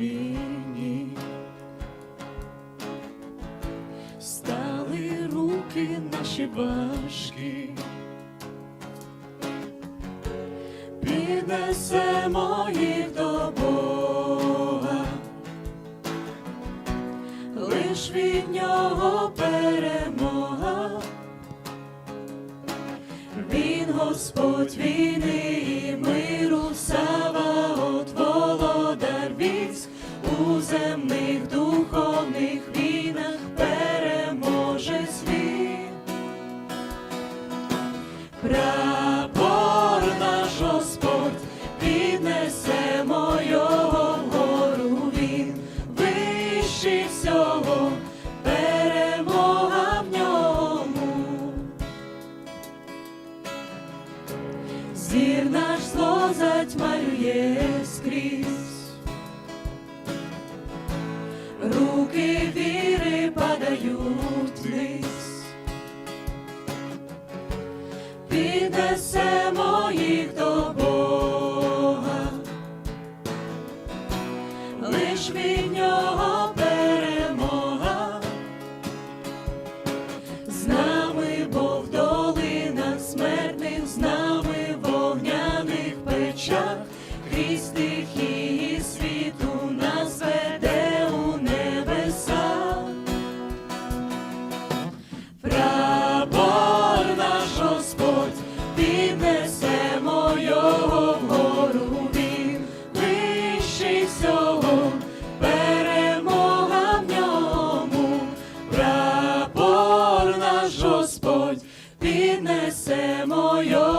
війні. Стали руки наші важкі. Піднесемо їх до Бога, лиш від нього перемога. Він Господь війни у земних духовних війнах переможе світ. Прапор наш Господь, піднесемо його вгору він, вищий всього, перемога в ньому. Зір наш зло затьмарює падають вниз. Піднесемо їх до Бога, лиш від нього перемога. З нами Бог в долинах смертних, з нами в вогняних печах, крізь стихії наш Господь, піднесемо його